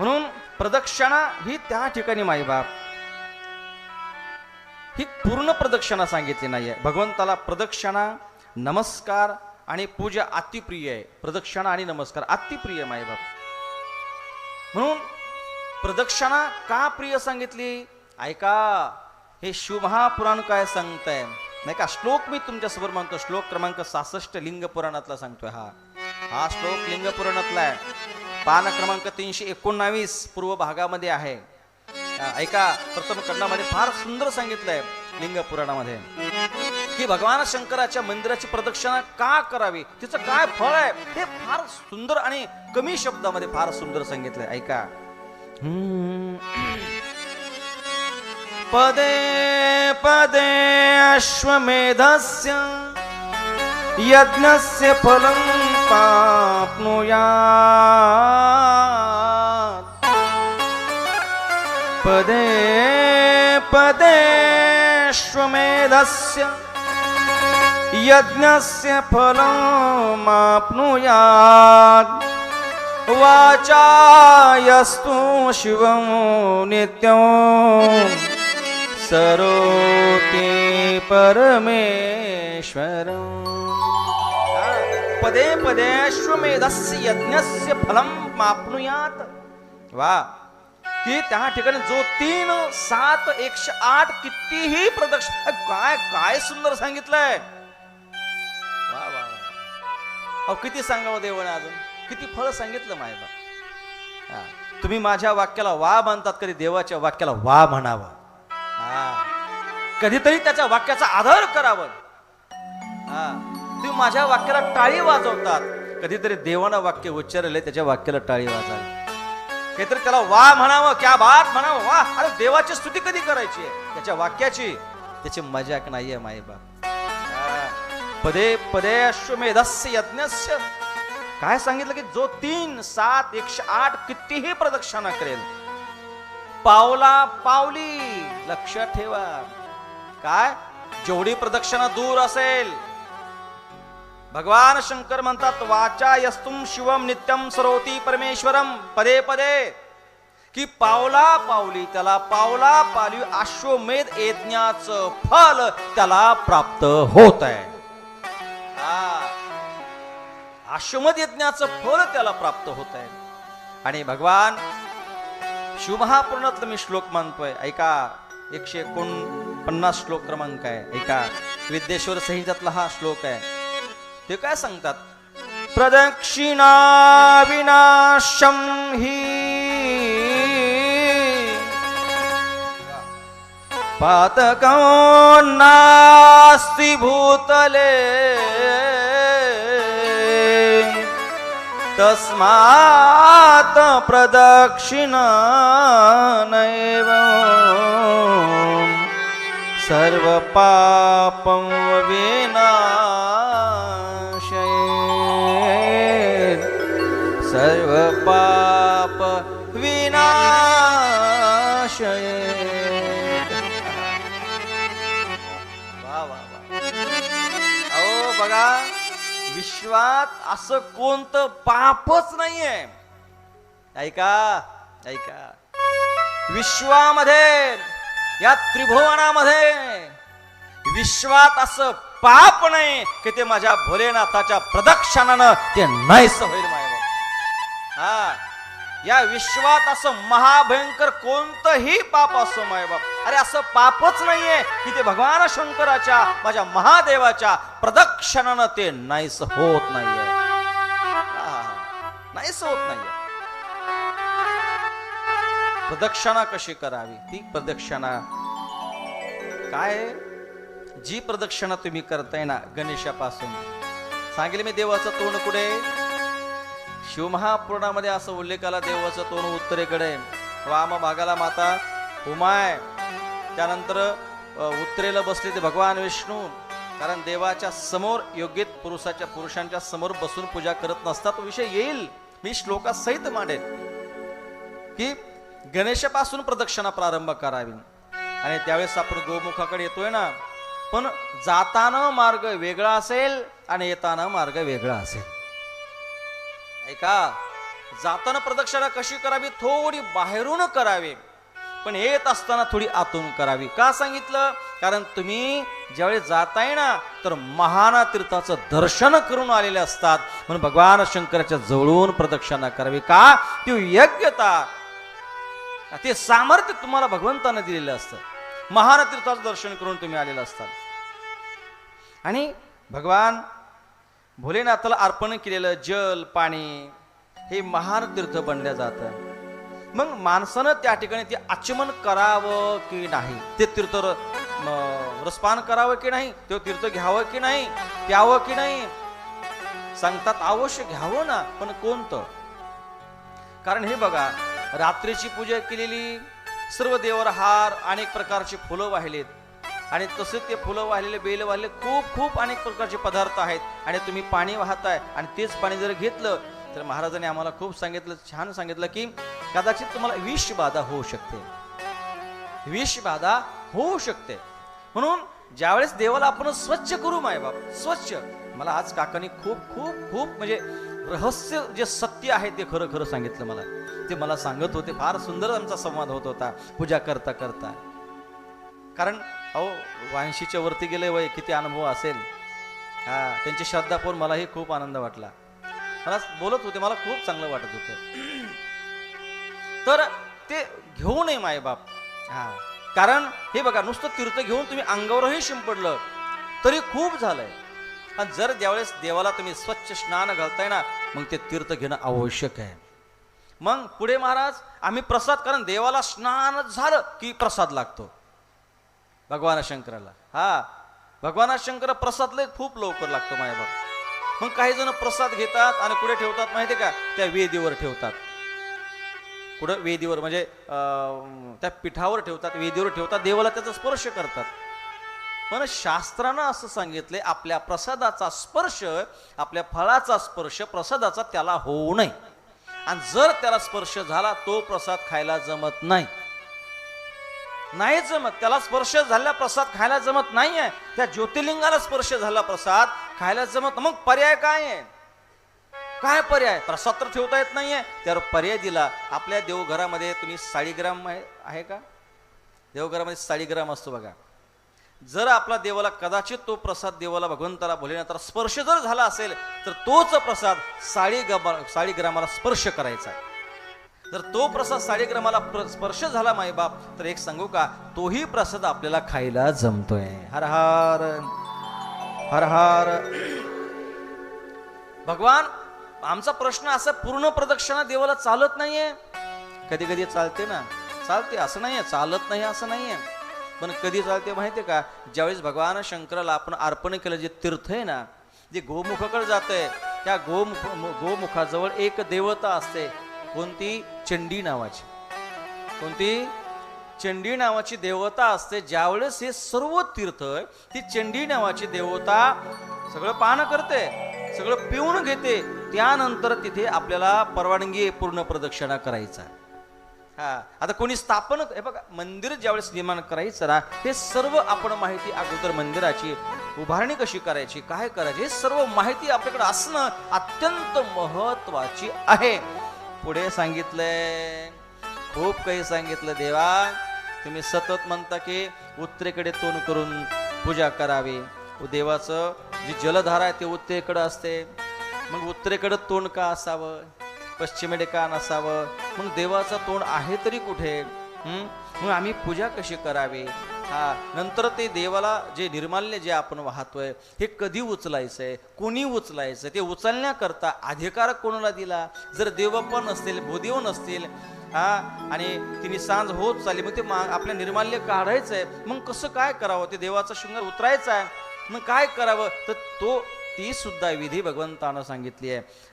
म्हणून प्रदक्षिणा ही त्या ठिकाणी माईबाप ही पूर्ण प्रदक्षिणा सांगितली नाहीये. भगवंताला प्रदक्षिणा नमस्कार आणि पूजा अतिप्रिय आहे. प्रदक्षिणा आणि नमस्कार अतिप्रिय माईबाप म्हणून प्रदक्षिणा का प्रिय सांगितली? ऐका हे शिवमहापुराण काय सांगताय? नाही का श्लोक मी तुमच्यासमोर म्हणतो. श्लोक क्रमांक सासष्ट लिंग पुराणातला सांगतोय हा. हा श्लोक लिंग पुराणातला आहे. पान क्रमांक तीनशे एकोणावीस पूर्व भागामध्ये आहे. ऐका प्रथम खंडामध्ये फार सुंदर सांगितलंय लिंग पुराणामध्ये. की भगवान शंकराच्या मंदिराची प्रदक्षिणा का करावी? तिचं काय फळ आहे? हे फार सुंदर आणि कमी शब्दामध्ये फार सुंदर सांगितलंय. ऐका. पदे पदे अश्वमेधस्य यज्ञस्य फलं प्राप्नुयात् पदे पदेष्वमेधस्य यज्ञस्य फलमाप्नुयात्। वाचायस्तु शिवं नित्यं सरोति परमेश्वरम् पदे पदे अश्वमेधस्य यज्ञस्य फलं माप्नुयात वा। की त्या ठिकाणी जो तीन सात एकशे आठ कितीही प्रदक्षिण काय काय सुंदर सांगितलंय? वा वा वा. अहो किती सांगावं देवाने अजून? किती फळ सांगितलं माय बा तुम्ही माझ्या वाक्याला वा म्हणतात कधी देवाच्या वाक्याला वा म्हणावं. हा. कधीतरी त्याच्या वाक्याचा आदर करावं. हा. तुम्ही माझ्या वाक्याला टाळी वाजवतात. कधीतरी देवानं वाक्य उच्चारले त्याच्या वाक्याला टाळी वाजावी. काहीतरी त्याला वा म्हणावं क्या बात म्हणावं वा. अरे देवाची स्तुती कधी करायची? त्याच्या वाक्याची. त्याची मजाक नाहीये माईबाप बाप. पदे पदे अश्वमेधस्य यज्ञस्य. काय सांगितलं की जो तीन सात एकशे आठ कितीही प्रदक्षिणा करेल. पावला पावली लक्ष ठेवा. काय? जेवढी प्रदक्षिणा दूर असेल भगवान शंकर म्हणतात वाचा यस्तुम शिवम नित्यम सरोती परमेश्वरम. पदे पदे. की पावला पावली त्याला पावला पावली अश्वमेध यज्ञाचं फल त्याला प्राप्त होत आहे अश्वमेध यज्ञाचं फल त्याला प्राप्त होत आहे आणि भगवान शिवमहापुराणातलं मी श्लोक मानतोय. ऐका एकशे एकोणपन्नास श्लोक क्रमांक आहे. ऐका विद्येश्वर संहितातला हा श्लोक आहे. ते काय सांगतात? प्रदक्षिणा विनाशम हि पातको नास्ति भूतले तस्मात् प्रदक्षिणा नैव सर्वपापं विना विनाशयेत् वा वा वा. अहो बघा विश्वात असं कोणतं पापच नाहीये. ऐका ऐका. विश्वामध्ये या त्रिभुवनामध्ये विश्वात असं पाप नाही की ते माझ्या भोलेनाथाच्या प्रदक्षिणानं ते नाहीस होईल माय हा. या विश्वात असं महाभयंकर कोणतंही पाप असो मायबाप अरे असं पापच नाहीये की ते भगवान शंकराच्या माझ्या महादेवाच्या प्रदक्षिणानं ते नाहीस होत नाहीये. नाहीस होत नाहीये. प्रदक्षिणा कशी करावी? ती प्रदक्षिणा. काय? जी प्रदक्षिणा तुम्ही करताय ना गणेशापासून. सांगेल मी देवाचं तोंड कुठे? शिवमहापुराणामध्ये असं उल्लेख आला देवाचं तोंड उत्तरेकडे. वाम भागाला माता उमाय त्यानंतर उत्तरेला बसले ते भगवान विष्णू. कारण देवाच्या समोर योग्य पुरुषाच्या पुरुषांच्या समोर बसून पूजा करत नसतात तो विषय येईल. मी श्लोकासहित मांडेल की गणेशापासून प्रदक्षिणा प्रारंभ करावी. आणि त्यावेळेस आपण गोमुखाकडे येतोय ना. पण जाताना मार्ग वेगळा असेल आणि येताना मार्ग वेगळा असेल. ऐका जाताना प्रदक्षिणा कशी करावी? थोडी बाहेरून करावी. पण येत असताना थोडी आतून करावी. का सांगितलं? कारण तुम्ही ज्यावेळी जाताय ना तर महाना तीर्थाचं दर्शन करून आलेले असतात. म्हणून भगवान शंकराच्या जवळून प्रदक्षिणा करावी. का? ती योग्यता. ते सामर्थ्य तुम्हाला भगवंतानं दिलेलं असतं. महान तीर्थाचं दर्शन करून तुम्ही आलेलं असतात. आणि भगवान भोलेनाथाला अर्पण केलेलं जल पाणी हे महान तीर्थ बनल्या जातं. मग माणसानं त्या ठिकाणी ते आचमन करावं की नाही? ते तीर्थ रसपान करावं की नाही? ते तीर्थ घ्यावं की नाही? प्यावं की नाही? सांगतात अवश्य घ्यावं ना पण कोणतं? कारण हे बघा रात्रीची पूजा केलेली सर्व देवर हार अनेक प्रकारची फुलं वाहिलेत. आणि तसेच ते फुलं वाहिलेले बेल वाहिलेले खूप खूप अनेक प्रकारचे पदार्थ आहेत. आणि तुम्ही पाणी वाहताय आणि तेच पाणी जर घेतलं तर महाराजांनी आम्हाला खूप सांगितलं छान सांगितलं की कदाचित तुम्हाला विष बाधा होऊ शकते. विष बाधा होऊ शकते. म्हणून ज्यावेळेस देवाला आपण स्वच्छ करू मायबाप स्वच्छ. मला आज काकांनी खूप खूप खूप म्हणजे रहस्य जे सत्य आहे ते खरं खरं सांगितलं मला. ते मला सांगत होते. फार सुंदर आमचा संवाद होत होता. पूजा करता करता. कारण अहो वांशीच्या वरती गेले वय किती अनुभव असेल. हा त्यांची श्रद्धा पाहून मलाही खूप आनंद वाटला. मला बोलत होते मला खूप चांगलं वाटत होतं. तर ते घेऊ नये मायबाप. हा कारण हे बघा नुसतं तीर्थ घेऊन तुम्ही अंगावरही शिंपडलं तरी खूप झालंय. आणि जर ज्यावेळेस देवाला तुम्ही स्वच्छ स्नान घालताय ना मग ते तीर्थ घेणं आवश्यक आहे. मग पुढे महाराज आम्ही प्रसाद कारण देवाला स्नान झालं की प्रसाद लागतो. भगवान शंकराला. हा भगवान शंकर प्रसाद लय खूप लवकर लागतो मायाबाप मग काही जण प्रसाद घेतात आणि कुठे ठेवतात माहिती का? त्या वेदीवर ठेवतात. कुठं? वेदीवर म्हणजे त्या पिठावर ठेवतात वेदीवर ठेवतात देवाला त्याचा स्पर्श करतात. पण शास्त्रानं असं सांगितलंय आपल्या प्रसादाचा स्पर्श आपल्या फळाचा स्पर्श प्रसादाचा त्याला होऊ नये. आणि जर त्याला स्पर्श झाला तो प्रसाद खायला जमत नाही. नाही जमत. त्याला स्पर्श झालेला प्रसाद खायला जमत नाहीये. त्या ज्योतिर्लिंगाला स्पर्श झाला प्रसाद खायला जमत मग पर्याय काय आहे? काय पर्याय? प्रसाद तर ठेवता येत नाहीये. त्यावर पर्याय दिला. आपल्या देवघरामध्ये तुम्ही साडीग्राम आहे का? देवघरामध्ये साडीग्राम असतो बघा. जर आपला देवाला कदाचित तो प्रसाद देवाला भगवंताला भोलेनाथाला स्पर्श जर झाला असेल तर तोच प्रसाद साडीग्रामा साडीग्रामाला स्पर्श करायचा आहे. जर तो प्रसाद साडेग्रामाला प्र- स्पर्श झाला माईबाप तर एक सांगू का तोही प्रसाद आपल्याला खायला जमतोय. हर हर हर हर. भगवान आमचा प्रश्न असा पूर्ण प्रदक्षिणा देवाला चालत नाहीये. कधी कधी चालते ना. चालते असं नाहीये चालत नाही असं नाहीये. पण कधी चालते माहितीये का? ज्यावेळेस भगवान शंकराला आपण अर्पण केलं जे तीर्थ आहे ना जे गोमुखाकडे आहे त्या गोमुख गोमुखाजवळ एक देवता असते. कोणती चंडी नावाची? कोणती चंडी नावाची देवता असते ज्यावेळेस हे सर्व तीर्थ ती चंडी नावाची देवता सगळं पान करते सगळं पिऊन घेते त्यानंतर तिथे आपल्याला परवानगी पूर्ण प्रदक्षिणा करायचा हा आता कोणी स्थापन हे बघा मंदिर ज्यावेळेस निर्माण करायचं ना हे सर्व आपण माहिती अगोदर मंदिराची उभारणी कशी करायची काय करायची हे सर्व माहिती आपल्याकडे असणं अत्यंत महत्वाची आहे. पुढे सांगितलंय खूप काही सांगितलं देवा. तुम्ही सतत म्हणता की उत्तरेकडे तोंड करून पूजा करावी. देवाचं जी जलधारा आहे ते उत्तरेकडं असते. मग उत्तरेकडं तोंड का असावं? पश्चिमेकडे का नसावं? मग देवाचं तोंड आहे तरी कुठे? मग आम्ही पूजा कशी करावी? हा नंतर ते देवाला जे निर्माल्य जे आपण वाहतोय हे कधी उचलायचंय कोणी उचलायचं ते उचलण्याकरता अधिकार कोणाला दिला? जर देव पण भूदेव नसतील हा आणि तिने सांज होत चालली मग ते मा आपल्या निर्माल्य काढायचंय मग कसं काय करावं? ते देवाचा शृंगार उतरायचा आहे. मग काय करावं? तर तो ती सुद्धा विधी भगवंतानं सांगितली आहे.